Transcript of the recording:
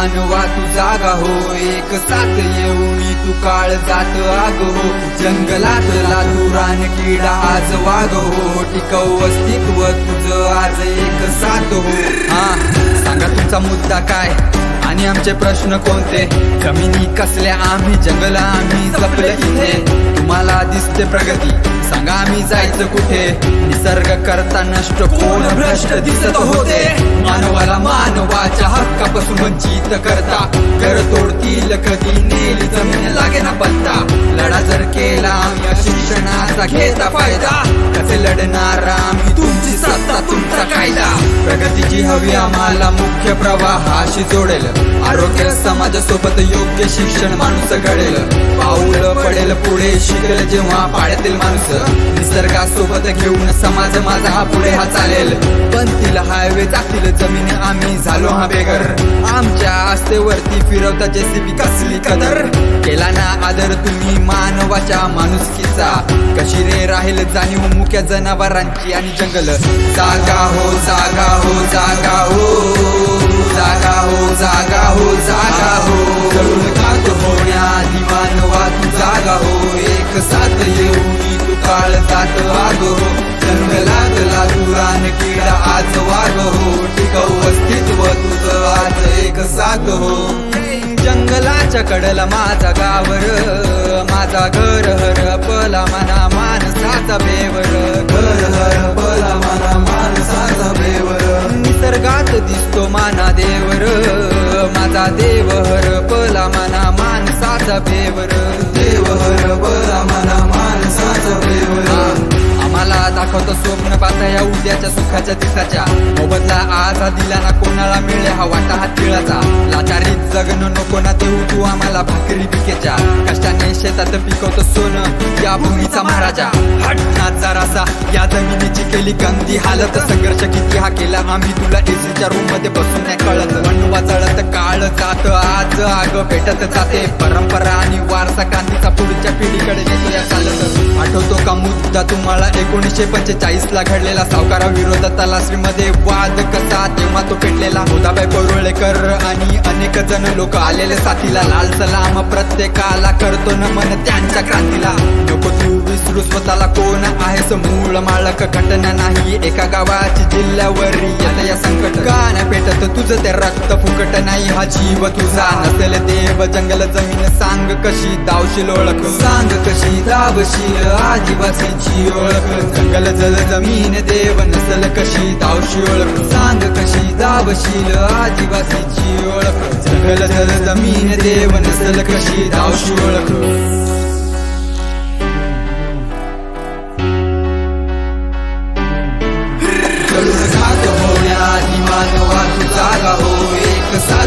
मानवा तू जागा हो एक साथ येऊन तू काळ जात आग हो. जंगलात लातूरान किडा आज वाघ हो. टिकव अस्तित्व तुझं आज एक साथ हो. हा सांगा तुमचा मुद्दा काय? आणि आमचे प्रश्न कोणते? जमिनी कसल्या? आम्ही जंगल आम्ही जपले इथे. तुम्हाला दिसते प्रगती. सांगा आम्ही जायचं कुठे? निसर्ग करता नष्ट कोण भ्रष्ट दिसत होते? मानवाला मानवाच्या हक्कापासून वंचित करता. घर तोडतील कधी नेली जमीन लागे ना पत्ता. लढा जर केला आम्ही शिक्षणाचा घेता फायदा. कसे लढणार आम्ही तुमची सत्ता तुमचा कायदा. प्रगतीची हवी आम्हाला मुख्य प्रवाहाशी जोडेल. आरोग्य समाजासोबत योग्य शिक्षण माणूस घडेल. पाऊल पडेल पुढे शिकेल जेव्हा पाड्यातील माणूस. निसर्गासोबत घेऊन समाज माझा हा पुढे हा चालेल. पण तिला हायवे जातील जमीन आम्ही झालो हा बेगर आमच्या आस्थेवरती फिरवता जेसीबी कसली कदर? केला ना आदर तुम्ही मानवाच्या माणुसकीचा. कशी रे राहील जाणीव मुक्या जनावरांची आणि जंगल? जागा हो जागा हो जागा हो. जागा हो जागा हो जागा हो. जळून खात होण्याआधी मानवा तू जागा हो. एक साथ येऊनी तू काळ जात आग हो लागला लातूरान किडा आज वाग. हो टिकव अस्तित्व तू जंगलाच्या कडला माझा गावर माझा घर हर पला मना माणसाचा बेवर. घर हर पला मना माणसाचा बेवर. निसर्गात दिसतो माना देवर माझा देव हर पला मना माणसाचा बेवर. देव हर पला मना या उद्याच्या सुखाच्या दिसाच्या मोबदला आज हा दिला ना कोणाला मिळे हा वाटा हा तिळाचा. लाचारीत जगणं नको ना देऊ तू आम्हाला भाकरी पिकेच्या. कष्टाने शेतात पिकवतो सोनं या भूमीचा महाराजा. जरासा या जमिनीची केली गंदी हालत. संघर्ष किती हा केला आम्ही तुला एसीच्या रूममध्ये बसून नाही कळत. वणवा जळत काळ जात आज आग पेटत जाते. परंपरा आणि वारसा क्रांतीचा पुढच्या पिढीकडे नेतो या चालत. आठवतो का मुद्दा तुम्हाला? एकोणीसशे पंचेचाळीस ला घडलेला सावकारा विरोधात तलाश्रीमध्ये वाद कसा? तेव्हा तो पेटलेला होताबाई परुळेकर आणि अनेक जण लोक आलेले साथीला. लाल सलाम प्रत्येकाला करतो नमन त्यांच्या क्रांतीला. नको तू विसरू स्वतःला कोण आहेस? मूळ मालक घटना नाही. एका गावाची जिल्ह्यावर येत या संकट गाणं ते रक्त फुकट नाही हा जीव तुझा. नसेल देव जंगल जमीन सांग कशी दावशील ओळख. सांग कशी दावशील आदिवासीची ओळख. जंगल जल जमीन देव नसल कशी दावशी ओळख. सांग कशी दावशील आदिवासीची ओळख. जंगल जल जमीन देव नसल कशी दावशी ओळख. I know the side.